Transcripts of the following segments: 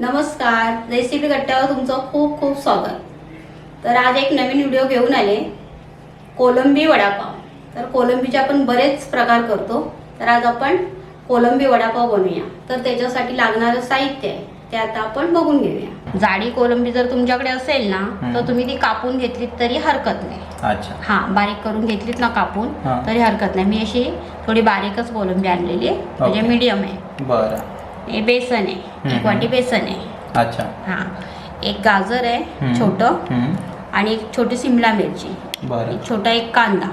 नमस्कार रेसिपी कट्ट्यावर तुमचं खूप खूप स्वागत. तर आज एक नवीन व्हिडिओ घेऊन आले. कोलंबी वडापाव. तर कोलंबीचे आपण बरेच प्रकार करतो. तर आज आपण कोलंबी वडापाव बनवूया. तर त्याच्यासाठी लागणारं साहित्य आहे ते आता आपण बघून घेऊया. जाडी कोलंबी जर तुमच्याकडे असेल ना. तर तुम्ही ती कापून घेतलीत तरी हरकत नाही. अच्छा. हा बारीक करून घेतलीत ना कापून. तरी हरकत नाही. मी अशी थोडी बारीकच कोलंबी आणलेली आहे. म्हणजे. मीडियम आहे. बरं. हे बेसन आहे. एक वाटी बेसन आहे. अच्छा. हा. एक गाजर आहे. छोटं. आणि एक छोटी सिमला मिरची. एक छोटा एक कांदा.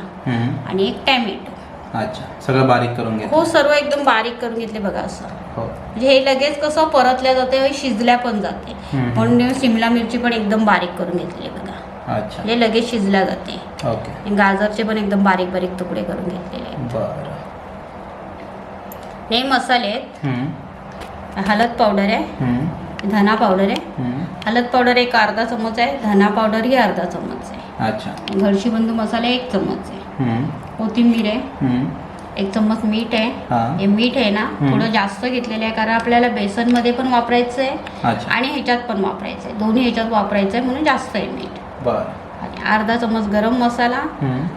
आणि एक टॅमॅटो. अच्छा. सगळं बारीक करून घे हो सर्व एकदम बारीक करून घेतले बघा असं. हो. म्हणजे हे लगेच कसं परतल्या जाते शिजल्या पण जाते. म्हणून सिमला मिरची पण एकदम बारीक करून घेतली बघा. अच्छा. म्हणजे लगेच शिजल्या जाते. ओके. गाजरचे पण एकदम बारीक बारीक तुकडे करून घेतलेले बरं. हे मसाले आहेत. हळद पावडर आहे. धना पावडर आहे. हळद पावडर एक अर्धा चमच आहे. धना पावडर ही अर्धा चमच आहे. अच्छा. घरची बंधू मसाला एक चमच आहे. कोथिंबीर आहे. एक चम्मच मीठ आहे. हा. मीठ आहे ना. थोडं जास्त घेतलेलं आहे कारण आपल्याला बेसनमध्ये पण वापरायचं आहे आणि ह्याच्यात पण वापरायचं आहे. दोन्ही ह्याच्यात वापरायचं आहे म्हणून जास्त आहे मीठ. आणि अर्धा चमच गरम मसाला.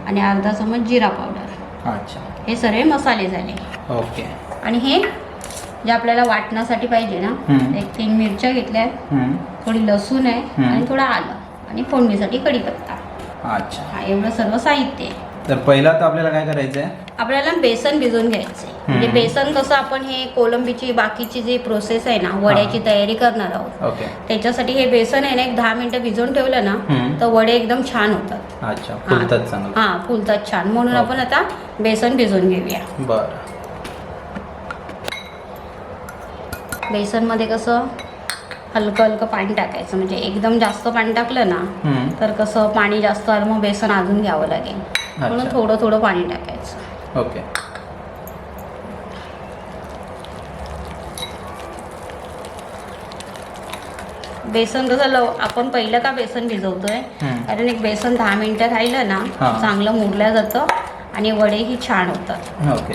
आणि अर्धा चमच जिरा पावडर. अच्छा. हे सर्व मसाले झाले. ओके. आणि हे जे आपल्याला वाटण्यासाठी पाहिजे ना. एक तीन मिरच्या घेतल्या. थोडी लसूण आहे. आणि थोडं आलं आणि फोडणीसाठी कढीपत्ता. अच्छा. हा एवढं सर्व साहित्य आहे. तर पहिला तर आपल्याला काय करायचं आहे आपल्याला बेसन भिजवून घ्यायचं आहे म्हणजे. बेसन कसं आपण हे कोलंबीची बाकीची जी प्रोसेस आहे ना वड्याची तयारी करणार आहोत. त्याच्यासाठी हे बेसन आहे ना एक दहा मिनिटं भिजवून ठेवलं ना. तर वडे एकदम छान होतात. अच्छा फुलतात हा फुलतात छान. म्हणून ओके. आपण आता बेसन भिजवून घेऊया. बरं. बेसनमध्ये कसं हलकं हलकं पाणी टाकायचं म्हणजे एकदम जास्त पाणी टाकलं ना. तर कसं पाणी जास्त आलं मग बेसन अजून घ्यावं लागेल म्हणून. थोडं थोडं पाणी टाकायचं ओके बेसन कसं लव आपण पहिलं का बेसन भिजवतोय. कारण एक बेसन दहा मिनिटं राहिलं ना. चांगलं मुरल्या जातं आणि वडेही छान होतात ओके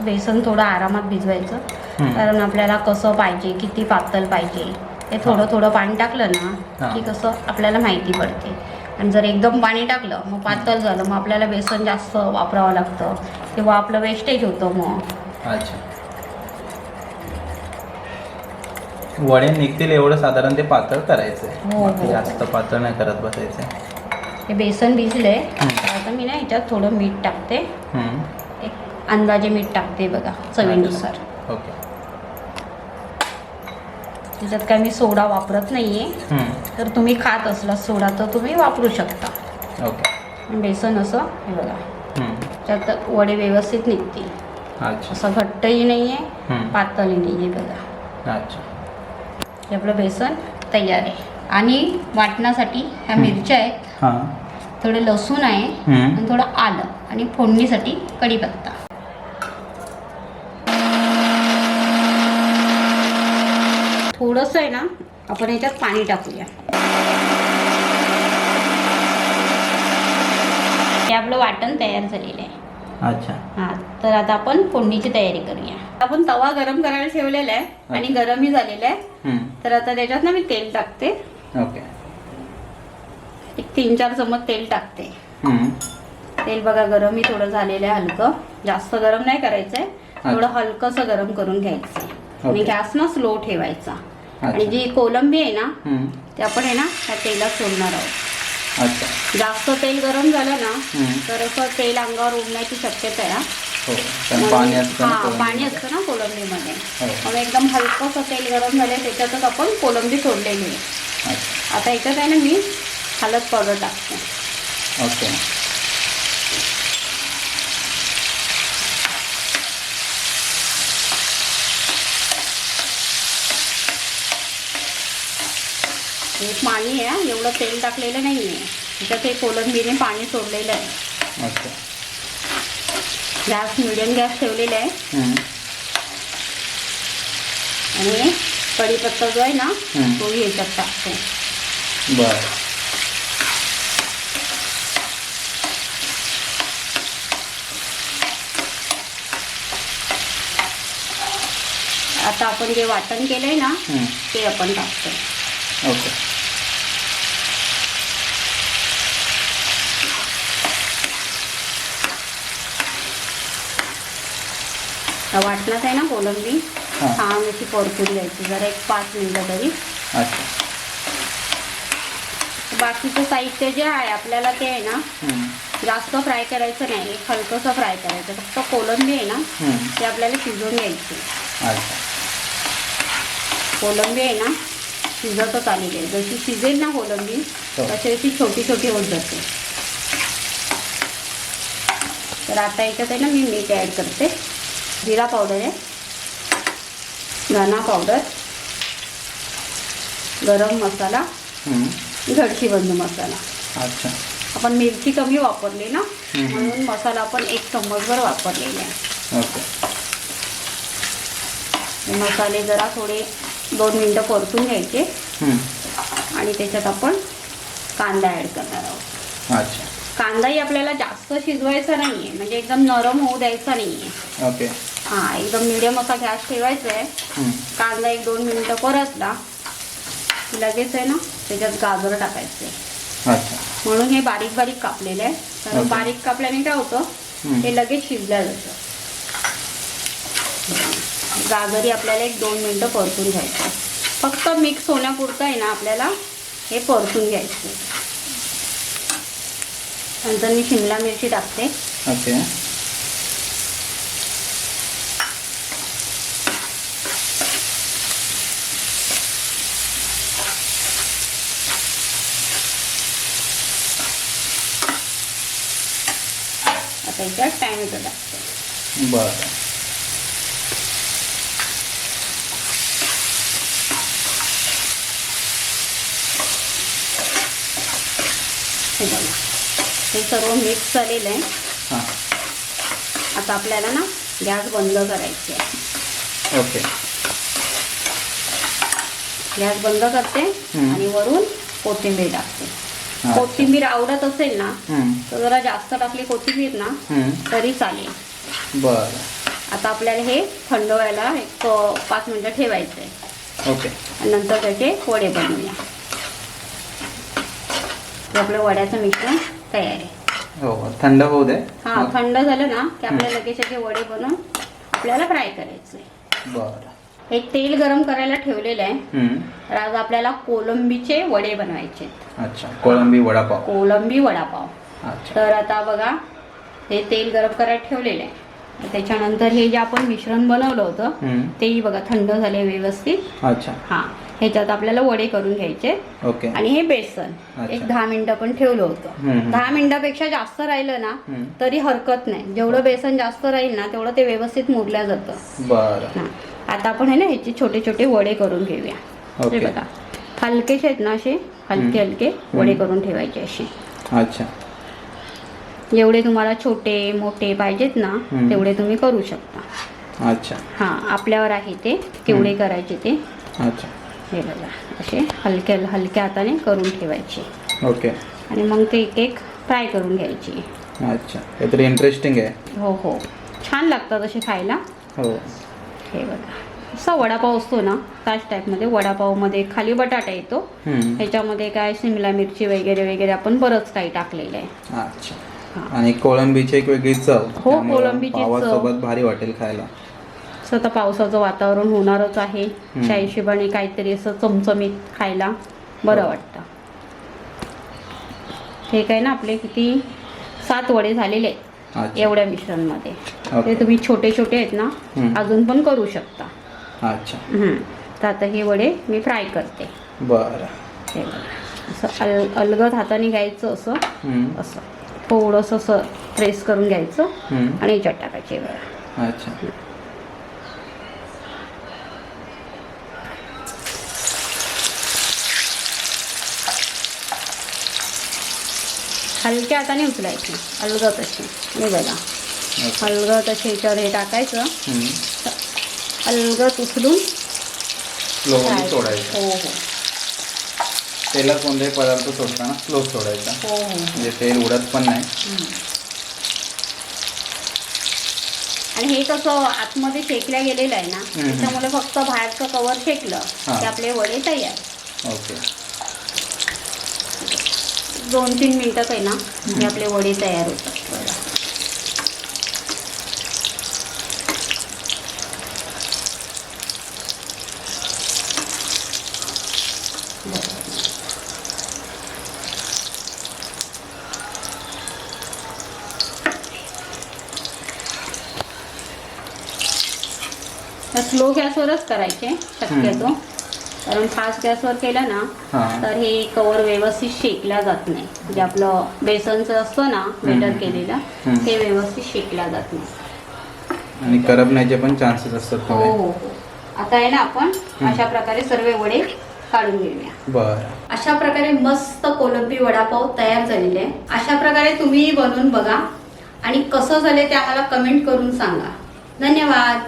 बेसन थोडं आरामात भिजवायचं. कारण आपल्याला कसं पाहिजे किती पातळ पाहिजे ते थोडं. थोडं पाणी टाकलं ना. की कसं आपल्याला माहिती पडते आणि जर एकदम पाणी टाकलं मग पातळ झालं मग आपल्याला बेसन जास्त वापरावं लागतं किंवा आपलं वेस्टेज होतं मग अच्छा वडे निघतील एवढं साधारण ते पातळ करायचंय हो, हो. जास्त पातळ नाही करत बसायचं हे बेसन भिजले हम्म. तर आता मी ना ह्याच्यात थोडं मीठ टाकते अंदाजे मीठ टाकते बघा चवीनुसार. ओके. त्याच्यात काय मी सोडा वापरत नाहीये. तर तुम्ही खात असला सोडा तर तुम्ही वापरू शकता. ओके. बेसन असं हे बघा. त्यात वडे व्यवस्थित निघतील. अच्छा. असं घट्टही नाही आहे हम्म. पातळही नाही आहे बघा. अच्छा. हे आपलं बेसन तयार आहे. आणि वाटण्यासाठी ह्या. मिरच्या आहेत. हां. थोडे लसूण आहे. आणि थोडं आलं आणि फोडणीसाठी कढीपत्ता. थोडंसं आहे ना आपण याच्यात पाणी टाकूया. हे आपलं वाटण तयार झालेलं आहे. अच्छा. हा तर आता आपण फोडणीची तयारी करूया. आपण तवा गरम करायला ठेवलेला आहे आणि गरमही झालेला आहे. तर आता त्याच्यात ना मी तेल टाकते. ओके. एक तीन चार चमच तेल टाकते. तेल बघा गरमही थोडं झालेलं आहे हलकं. जास्त गरम नाही करायचंय. थोडं हलकंसं गरम करून घ्यायचंय. आणि. गॅस ना स्लो ठेवायचा. आणि. जी कोलंबी आहे ना. ते आपण आहे ना त्या तेलात सोडणार आहोत अच्छा जास्त तेल गरम झालं ना. तर असं तेल अंगावर उडण्याची शक्यता आहे हा. हो पाणी असतं ना कोलंबीमध्ये. हो. मग एकदम हलकंसं तेल गरम झालं त्याच्यातच आपण कोलंबी सोडलेली आहे आता ह्याच्यात आहे ना मी हळद पावडर टाकते ओके पाणी आहे एवढं तेल टाकलेलं नाही आहे त्याच्यात कोलंबीने पाणी सोडलेलं आहे. गॅस मिडियम गॅस ठेवलेला आहे. आणि कढीपत्ता जो आहे ना तो याच्यात टाकतो. आता आपण जे वाटण केलंय ना ते आपण टाकतो ओके. तर वाटणात आहे ना कोलंबी? हां. छान अशी परतून घ्यायची जरा एक पाच मिनिटं तरी. अच्छा. बाकीचं साहित्य जे आहे आपल्याला ते आहे ना हम्म. जास्त फ्राय करायचं नाही एक हलकंसं फ्राय करायचं. फक्त कोलंबी आहे ना हम्म. ते आपल्याला शिजवून घ्यायची. अच्छा. कोलंबी आहे ना शिजतच आलेली आहे. जशी शिजेल ना कोलंबी हो. तशी ती छोटी छोटी होत जाते. तर आता याच्यात आहे ना मी मीठ ॲड करते. जिरा पावडर आहे. धना पावडर. गरम मसाला. घरची बंद मसाला. अच्छा. आपण मिरची कमी वापरली ना. म्हणून मसाला आपण एक चम्मचभर वापरलेला आहे. ओके. मसाले जरा थोडे दोन मिनटं परतून घ्यायचे. आणि त्याच्यात आपण कांदा ॲड करणार आहोत. अच्छा. कांदाही आपल्याला जास्त शिजवायचा नाही आहे म्हणजे एकदम नरम होऊ द्यायचा नाही आहे ओके. हां एकदम मिडियम असा गॅस ठेवायचा आहे. कांदा एक दोन मिनटं परतला. की लगेच आहे ना त्याच्यात गाजर टाकायचं. म्हणून हे बारीक बारीक कापलेलं आहे. कारण. बारीक कापल्याने काय होतं. हे लगेच शिजल्या जातं. गाजरी आपल्याला एक दोन मिनटं परतून घ्यायचं फक्त मिक्स होण्यापुरतं आहे ना आपल्याला हे परतून घ्यायचं नंतर मी शिमला मिरची टाकते. आता याच्यात टाकते. बरं. हे बघा. हे सर्व मिक्स झालेलं आहे. हां. आता आपल्याला ना गॅस बंद करायची आहे. ओके. गॅस बंद करते. आणि वरून कोथिंबीर टाकते. कोथिंबीर आवडत असेल ना. तर जरा जास्त टाकली कोथिंबीर ना. तरी चालेल. बरं. आता आपल्याला हे थंड व्हायला एक पाच मिनटं ठेवायचं आहे ओके. आणि नंतर त्याचे वडे बनवूया. आपलं वड्याचं मिश्रण तयार आहे. हो थंड होऊ दे. हा थंड झालं ना की आपल्याला लगेच वडे बनवून आपल्याला फ्राय करायचे बरं. एक तेल गरम करायला ठेवलेलं आहे. तर आज आपल्याला कोलंबीचे वडे बनवायचे. अच्छा कोळंबी वडापाव. कोलंबी वडापाव. तर आता बघा हे तेल गरम करायला ठेवलेलं आहे. तर त्याच्यानंतर हे जे आपण मिश्रण बनवलं होतं. तेही बघा थंड झाले व्यवस्थित. अच्छा. हां ह्याच्यात आपल्याला वडे करून घ्यायचे. ओके. आणि हे बेसन. एक दहा मिनिटं पण ठेवलं होतं. दहा मिनिटापेक्षा जास्त राहिलं ना. तरी हरकत नाही. जेवढं बेसन जास्त राहील ना तेवढं ते व्यवस्थित मुरल्या जातं. बरं. हां. आता आपण आहे ना ह्याचे छोटे छोटे वडे करून घेऊया. हे बघा. हलकेसे आहेत ना असे? हलके हलके वडे करून ठेवायचे असे. अच्छा. जेवढे तुम्हाला छोटे मोठे पाहिजेत ना. तेवढे तुम्ही करू शकता. अच्छा. हां आपल्यावर आहे ते. केवढे करायचे ते? अच्छा. हे बघा. असे हलक्या हलक्या हाताने करून ठेवायचे. ओके. आणि मग ते एक एक फ्राय करून घ्यायची. अच्छा. काहीतरी इंटरेस्टिंग आहे. हो हो. छान लागतात असे खायला. हो. हे बघा. असा वडापाव असतो ना त्याच टाईपमध्ये वडापावमध्ये खाली बटाटा येतो. ह्याच्यामध्ये काय शिमला मिरची वगैरे वगैरे आपण बरंच काही टाकलेलं आहे. अच्छा. आणि कोळंबीची एक वेगळी चव. हो, कोळंबीची चव. भारी वाटेल खायला. आता पावसाचं वातावरण होणारच आहे. त्या हिशोबाने काहीतरी असं चमचमीत खायला बरं हो. वाटतं. हे काय ना आपले किती सात वडे झालेले आहेत. एवढ्या मिश्रणमध्ये. ते तुम्ही छोटे छोटे आहेत ना. अजून पण करू शकता. अच्छा. तर आता हे वडे मी फ्राय करते. बरं. असं अल अलगद हाताने घ्यायचं असं. असं. थोडंसं असं प्रेस करून घ्यायचं. आणि याच्यात टाकायचे अच्छा. हलक्या हाताने उचलायचे अलगद असे आणि बघा. अलगद असे याच्यावर हे टाकायचं. अलगद उचलून सोडायचं. हो हो. तेलात कोणताही पदार्थ सोडताना स्लो सोडायचा. हो म्हणजे तेल उडत पण नाही. आणि हे कसं आतमध्ये शेकल्या गेलेलं आहे ना. त्याच्यामुळे फक्त बाहेरचं कवर शेकलं. की आपले वडे तयार. ओके. दोन तीन मिनिटात आहे ना म्हणजे आपले वडे तयार होतात. बघा स्लो गॅसवरच करायचे शक्यतो. कारण फास्ट गॅसवर केलं ना हां. तर हे कवर व्यवस्थित शेकला जात नाही. म्हणजे आपलं बेसनचं असतं ना बेटर. केलेलं हम्म. ते व्यवस्थित शेकला जात नाही. आणि करपण्याचे पण चान्सेस असतात हो थोडे. हो हो आता आहे ना आपण. अशा प्रकारे सर्व वडे काढून घेऊया. बरं. अशा प्रकारे मस्त कोलंबी वडापाव तयार झालेले आहे. अशा प्रकारे तुम्ही बनवून बघा. आणि कसं झाले ते आम्हाला कमेंट करून सांगा. धन्यवाद.